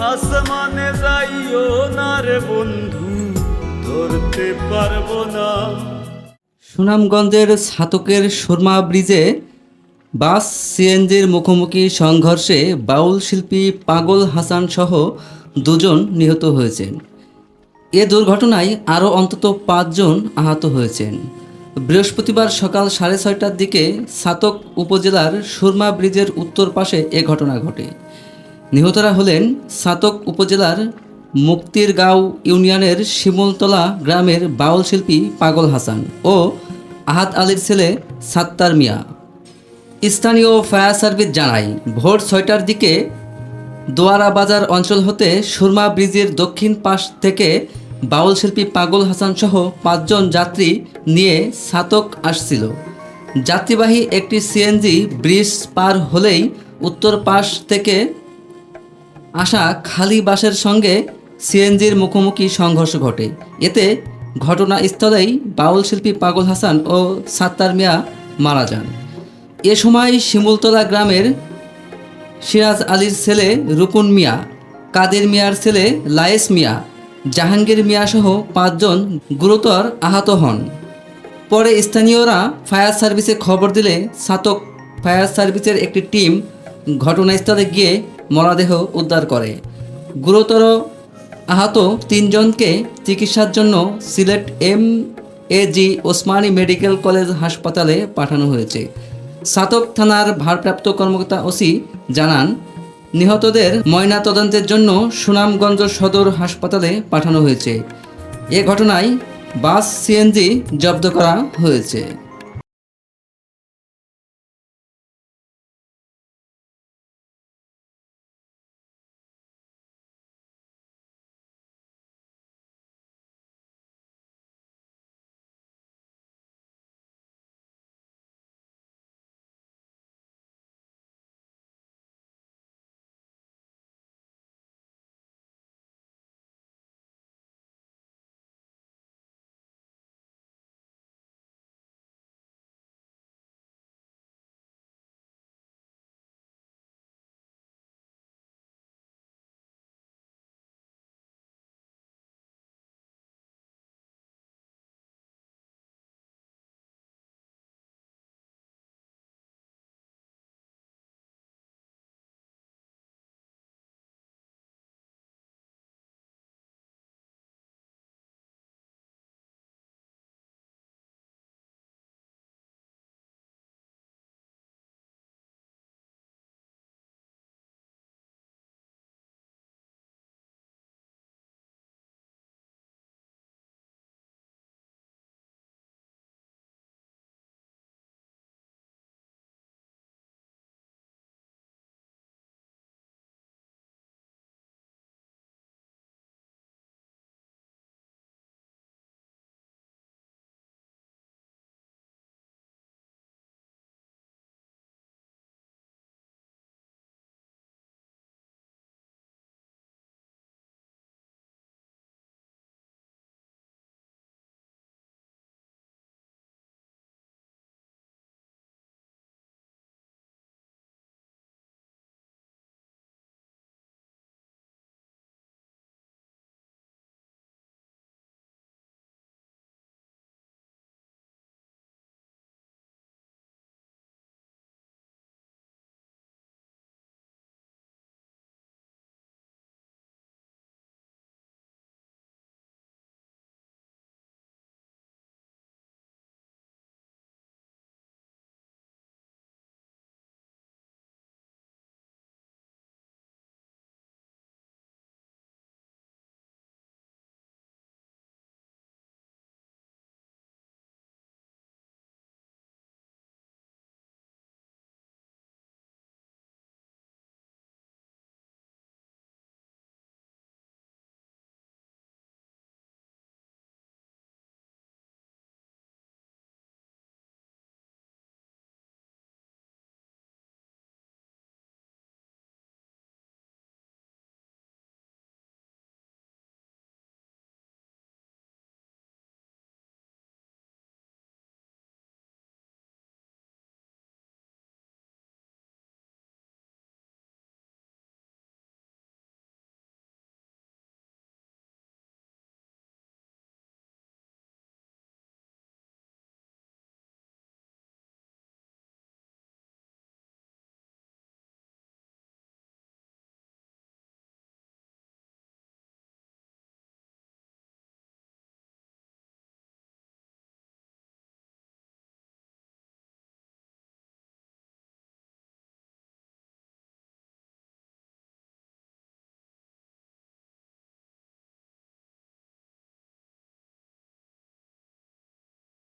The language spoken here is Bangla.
আসমানে যাইও না রে বন্ধু, ধরতে পারব না। সুনামগঞ্জের ছাতকের সুরমা ব্রিজে বাস, সিএনজির মুখোমুখি সংঘর্ষে বাউল শিল্পী পাগল হাসান সহ দুজন নিহত হয়েছেন। এ দুর্ঘটনায় আরও অন্তত পাঁচজন আহত হয়েছেন। বৃহস্পতিবার সকাল সাড়ে ছয়টার দিকে ছাতক উপজেলার সুরমা ব্রিজের উত্তর পাশে এ ঘটনা ঘটে। নিহতরা হলেন সাতক উপজেলার মুক্তিরগাঁও ইউনিয়নের শিমুলতলা গ্রামের বাউল শিল্পী পাগল হাসান ও আহাদ আলীর ছেলে সাত্তার মিয়া। স্থানীয় ফায়ার সার্ভিস জানায়, ভোর ছয়টার দিকে দোয়ারা বাজার অঞ্চল হতে সুরমা ব্রিজের দক্ষিণ পাশ থেকে বাউল শিল্পী পাগল হাসান সহ পাঁচজন যাত্রী নিয়ে সাতক আসছিল। যাত্রীবাহী একটি সিএনজি ব্রিজ পার হলেই উত্তর পাশ থেকে আসা খালি বাসের সঙ্গে সিএনজির মুখোমুখি সংঘর্ষ ঘটে। এতে ঘটনাস্থলেই বাউল শিল্পী পাগল হাসান ও সাত্তার মিয়া মারা যান। এ সময় শিমুলতলা গ্রামের সিরাজ আলীর ছেলে রুকুন মিয়া, কাদের মিয়ার ছেলে লায়েস মিয়া, জাহাঙ্গীর মিয়া সহ পাঁচজন গুরুতর আহত হন। পরে স্থানীয়রা ফায়ার সার্ভিসে খবর দিলে সাতক ফায়ার সার্ভিসের একটি টিম ঘটনাস্থলে গিয়ে মরদেহ উদ্ধার করে। গুরুতর আহত তিনজনকে চিকিৎসার জন্য Sylhet M A G Osmani medical college হাসপাতালে পাঠানো হয়েছে। সাতক থানার ভারপ্রাপ্ত কর্মকর্তা ওসি জানান, নিহতদের ময়না তদন্তের জন্য সুনামগঞ্জ সদর হাসপাতালে পাঠানো হয়েছে। এ ঘটনায় বাস সিএনজি জব্দ করা হয়েছে।